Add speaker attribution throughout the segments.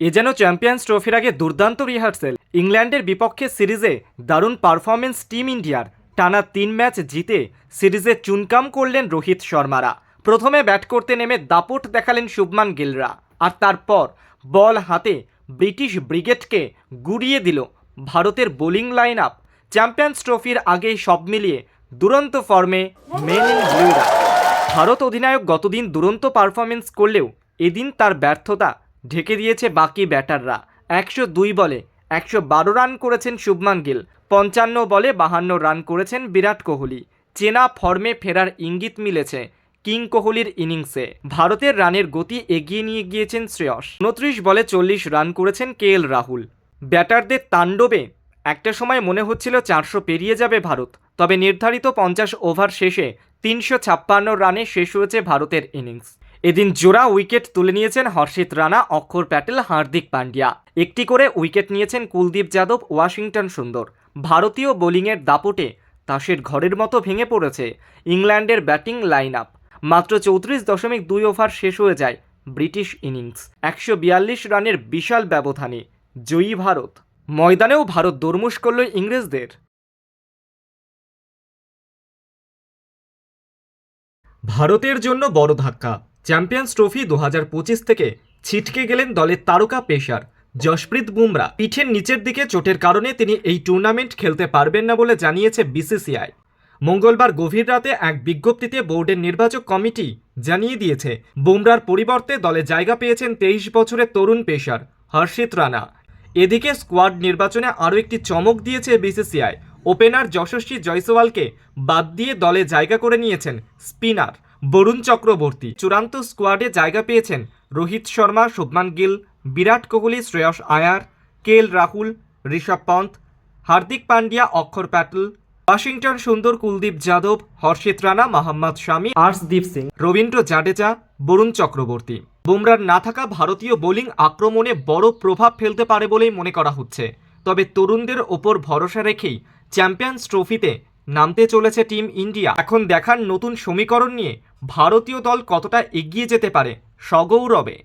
Speaker 1: এ যেন চ্যাম্পিয়ন্স ট্রফির আগে দুর্দান্ত রিহার্সেল। ইংল্যান্ডের বিপক্ষে সিরিজে দারুণ পারফরমেন্স টিম ইন্ডিয়ার টানা তিন ম্যাচ জিতে সিরিজে চুনকাম করলেন রোহিত শর্মারা। প্রথমে ব্যাট করতে নেমে দাপট দেখালেন শুভমান গিলরা। আর তারপর বল হাতে ব্রিটিশ ব্রিগেডকে গুড়িয়ে দিল ভারতের বোলিং লাইন আপ চ্যাম্পিয়ন্স ট্রফির আগেই সব মিলিয়ে দুরন্ত ফর্মে মেন ভারত অধিনায়ক গতদিন দুরন্ত পারফরমেন্স করলেও এদিন তার ব্যর্থতা ঢেকে দিয়েছে বাকি ব্যাটাররা। একশো দুই বলে একশো বারো রান করেছেন শুভমান গিল, পঞ্চান্ন বলে বাহান্ন রান করেছেন বিরাট কোহলি। চেনা ফর্মে ফেরার ইঙ্গিত মিলেছে কিং কোহলির ইনিংসে। ভারতের রানের গতি এগিয়ে নিয়ে গিয়েছেন শ্রেয়স। উনত্রিশ বলে চল্লিশ রান করেছেন কে এল রাহুল। ব্যাটারদের তাণ্ডবে একটা সময় মনে হচ্ছিল চারশো পেরিয়ে যাবে ভারত, তবে নির্ধারিত পঞ্চাশ ওভার শেষে তিনশো ছাপ্পান্ন রানে শেষ হয়েছে ভারতের ইনিংস। এদিন জোড়া উইকেট তুলে নিয়েছেন হর্ষিত রানা, অক্ষর প্যাটেল, হার্দিক পান্ডিয়া। একটি করে উইকেট নিয়েছেন কুলদীপ যাদব, ওয়াশিংটন সুন্দর। ভারতীয় বোলিংয়ের দাপটে তাসের ঘরের মতো ভেঙে পড়েছে ইংল্যান্ডের ব্যাটিং লাইন আপ মাত্র চৌত্রিশ দশমিক দুই ওভার শেষ হয়ে যায় ব্রিটিশ ইনিংস। একশো বিয়াল্লিশ রানের বিশাল ব্যবধানে জয়ী ভারত। ময়দানেও ভারত দরমুশ করল ইংরেজদের। ভারতের জন্য বড় ধাক্কা। চ্যাম্পিয়ন্স ট্রফি দু হাজার পঁচিশ থেকে ছিটকে গেলেন দলের তারকা পেশার জশপ্রীত বুমরা। পিঠের নিচের দিকে চোটের কারণে তিনি এই টুর্নামেন্ট খেলতে পারবেন না বলে জানিয়েছে বিসিসিআই। মঙ্গলবার গভীর রাতে এক বিজ্ঞপ্তিতে বোর্ডের নির্বাচক কমিটি জানিয়ে দিয়েছে, বুমরার পরিবর্তে দলে জায়গা পেয়েছেন তেইশ বছরের তরুণ পেশার হর্ষিত রানা। এদিকে স্কোয়াড নির্বাচনে আরও একটি চমক দিয়েছে বিসিসিআই। ওপেনার যশস্বী জয়সওয়ালকে বাদ দিয়ে দলে জায়গা করে নিয়েছেন স্পিনার। বরুণ চক্রবর্তী চূড়ান্ত স্কোয়াডে জায়গা পেয়েছেন রোহিত শর্মা, শুভমান গিল, বিরাট কোহলি, শ্রেয়স আয়ার, কে এল রাহুল, ঋষভ পন্থ, হার্দিক পান্ডিয়া অক্ষর প্যাটেল, ওয়াশিংটন সুন্দর, কুলদীপ যাদব, হর্ষিত রানা, মোহাম্মদ শামি, আর্শদীপ সিং, রবীন্দ্র জাডেজা, বরুণ চক্রবর্তী। বুমরার না থাকা ভারতীয় বোলিং আক্রমণে বড় প্রভাব ফেলতে পারে বলেই মনে করা হচ্ছে। তবে তরুণদের ওপর ভরসা রেখেই চ্যাম্পিয়ন্স ট্রফিতে নামতে চলেছে টিম ইন্ডিয়া। এখন দেখার নতুন সমীকরণ নিয়ে ভারতীয় দল কতটা এগিয়ে যেতে পারে, সগৌরবে।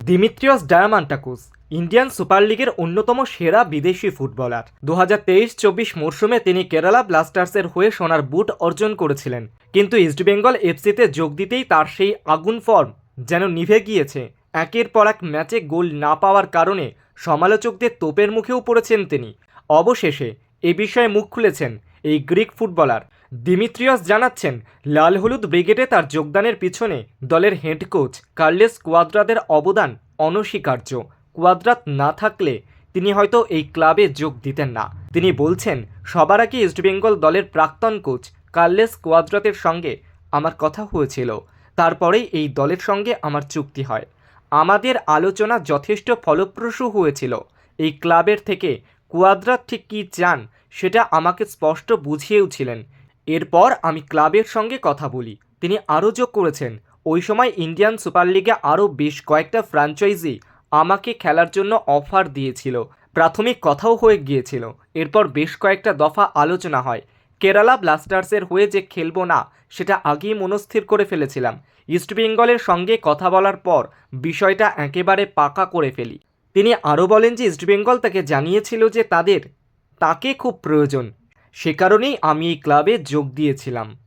Speaker 1: দিমিত্রিয়স ডায়ামান্টাকুস, ইন্ডিয়ান সুপার লিগের অন্যতম সেরা বিদেশি ফুটবলার। দু হাজার তেইশ চব্বিশ মরশুমে তিনি কেরালা ব্লাস্টার্সের হয়ে সোনার বুট অর্জন করেছিলেন। কিন্তু ইস্টবেঙ্গল এফসিতে যোগ দিতেই তার সেই আগুন ফর্ম যেন নিভে গিয়েছে। একের পর এক ম্যাচে গোল না পাওয়ার কারণে সমালোচকদের তোপের মুখেও পড়েছেন তিনি। অবশেষে এ বিষয়ে মুখ খুলেছেন এই গ্রিক ফুটবলার। দিমিত্রিয়স জানাচ্ছেন, লাল হলুদ ব্রিগেডে তার যোগদানের পিছনে দলের হেড কোচ কার্লেস কোয়াদ্রাদের অবদান অনস্বীকার্য। কোয়াদ্রাত না থাকলে তিনি হয়তো এই ক্লাবে যোগ দিতেন না। তিনি বলছেন, সবার আগে ইস্টবেঙ্গল দলের প্রাক্তন কোচ কার্লেস কোয়াদ্রাতের সঙ্গে আমার কথা হয়েছিল। তারপরেই এই দলের সঙ্গে আমার চুক্তি হয়। আমাদের আলোচনা যথেষ্ট ফলপ্রসূ হয়েছিল। এই ক্লাবের থেকে কুয়াদ্রাত ঠিক কী চান সেটা আমাকে স্পষ্ট বুঝিয়েওছিলেন এরপর আমি ক্লাবের সঙ্গে কথা বলি। তিনি আরও যোগ করেছেন, ওই সময় ইন্ডিয়ান সুপার লিগে আরও বেশ কয়েকটা ফ্র্যাঞ্চাইজি আমাকে খেলার জন্য অফার দিয়েছিল। প্রাথমিক কথাও হয়ে গিয়েছিল। এরপর বেশ কয়েকটা দফা আলোচনা হয়। কেরালা ব্লাস্টার্সের হয়ে যে খেলব না, সেটা আগেই মনস্থির করে ফেলেছিলাম। ইস্টবেঙ্গলের সঙ্গে কথা বলার পর বিষয়টা একেবারে পাকা করে ফেলি। তিনি আরও বলেন যে ইস্টবেঙ্গল তাকে জানিয়েছিল যে তাদের, তাকে খুব প্রয়োজন। সে কারণেই আমি এই ক্লাবে যোগ দিয়েছিলাম।